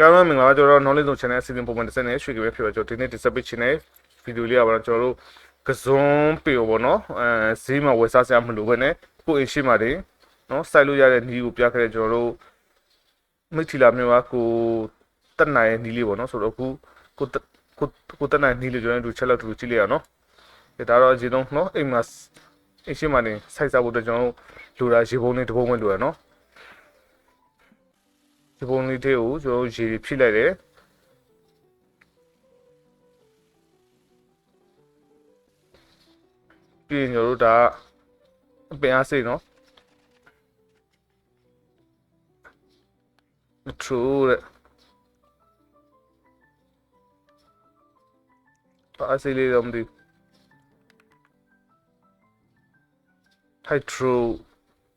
ကမ်းမမင်္ဂလာပါကျွန်တော်တို့ knowledge zone channel အစီအစဉ်ပုံမှန်တစ်စက်နဲ့ရွှေကြပဲဖြစ်ပါကျွန်တော်ဒီနေ့ display channel ဗီဒီယိုလေးပါတော့ကျွန်တော်တို့ကစွန်းပေပေါ့နော်အဲဈေးမှာဝယ်စားစရာမလိုဘဲနဲ့ကိုယ့်အိမ်ရှိမှတင်နော်စိုက်လို့ရတဲ့နီးကိုပြခဲ့တဲ့ကျွန်တော်တို့မိထီလာမျိုးကကိုတက်နိုင်ရဲ့နီးလေးပေါ့နော်ဆိုတော့အခုကိုတက်ကိုကိုတက်နိုင်နီးလေးကျွန်တော်တို့ချက်လောက်တူကြည့်လိုက်ရအောင်နော်ဒါတော့အရင်ဆုံးနော်အိမ်မှာအိမ်ရှိမှတင်စိုက်စားဖို့အတွက်ကျွန်တော်တို့လိုတာရေပုံးလေးတစ်ပုံးပဲလိုရနော် ဒီပုံလေးတွေကိုကျွန်တော်တို့ရေဖြည့်လိုက်တယ်ပြီးရင်ကျွန်တော်တို့ဒါအပင်အားစိတ်နော် true တဲ့ပါအစိတ်လေးတော့မသိဘူး hydro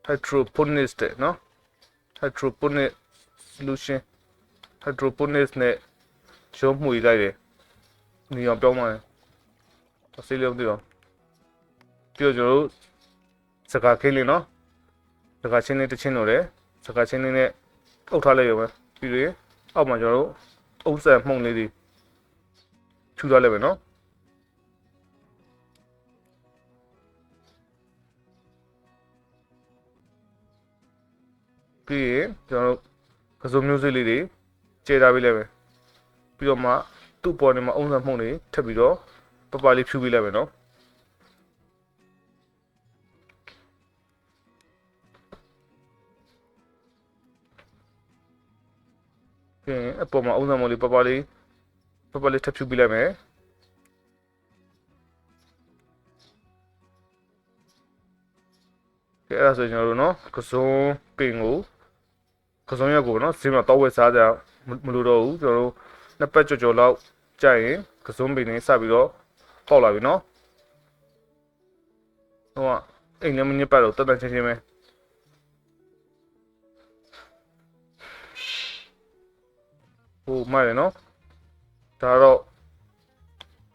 hydroponics တဲ့နော် hydroponics solution hydroponics နဲ့ရုံးမှုလိုက်တယ်။နေအောင်ပြောင်းသွားတယ်။အစိလေးမသိတော့ပြီးတော့ကျွန်တော်တို့စကားခင်းလေးနော်စကားချင်းလေးတစ်ချင်းလို့တယ်စကားချင်းလေးနဲ့အုပ်ထားလိုက်ရုံပဲပြီးတော့အောက်မှာကျွန်တော်တို့အုပ်ဆက်မှုန့်လေးတွေထူထားလိုက်ပဲနော်ပြီးရင်ကျွန်တော်တို့ ကစုံမျိုးစိလေးတွေကျေထားပေးလိုက်မယ်ပြီးတော့မှသူ့ပေါ်နေမှာအုံစံမှုန့်တွေထပ်ပြီးတော့ပပလေးဖြူပေးလိုက်မယ်နော်ပြီးရင်အပေါ်မှာအုံစံမှုန့်လေးပပလေးပပလေးထပ်ဖြူပေးလိုက်မယ်ကဲအဲ့ဒါဆိုကျွန်တော်တို့နော်ကစုံပင်ကို ကစုံရက်ကိုနော်ဈေးမှာတောက်ဝဲစားကြမလို့တော့ဘူးကျွန်တော်တို့နှစ်ပတ်ကြော်ကြော်လောက်ကြာရင်ကစုံပင်နေစပြီးတော့ပေါက်လာပြီနော်ဟိုကအိမ်လည်းမညစ်ပတ်တော့တတ်တတ်ချင်းချင်းပဲဟိုမှရတယ်နော်ဒါတော့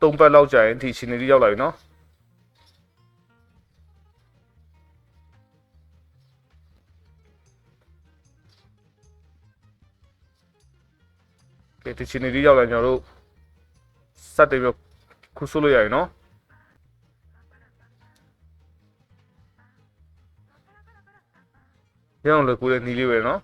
သုံးပတ်လောက်ကြာရင်ဒီရှင်နေရောက်လာပြီနော် ကဲဒီရှင်နေရောက်လာကျွန်တော်တို့စက်တယ်ပြခုဆိုလို့ရရင်နော်ရအောင်လေကိုလည်းနီးလေးပဲနော်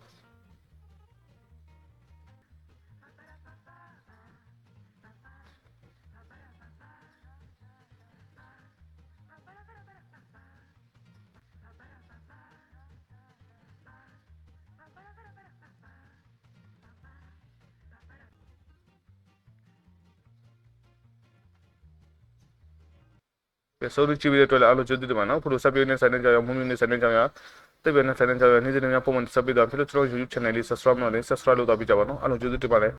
ဆိုလို့ကြည့်ပြီးတဲ့အတွက်လည်းအားလုံးကျေးဇူးတင်ပါနော်ဖလိုဆက်ပြီးနေဆိုင်နေကြရအောင်မွန်မြူနေဆိုင်နေကြရတိတ်ပဲနေဆိုင်နေကြရနေ့စဉ်နေ့များပုံမှန်ဆက်ပြီးတော့ဖြစ်လို့ကျွန်တော် YouTube channel လေး subscribe လုပ်နေ subscribe လုပ်တော့ပြကြပါနော်အားလုံးကျေးဇူးတင်ပါတယ်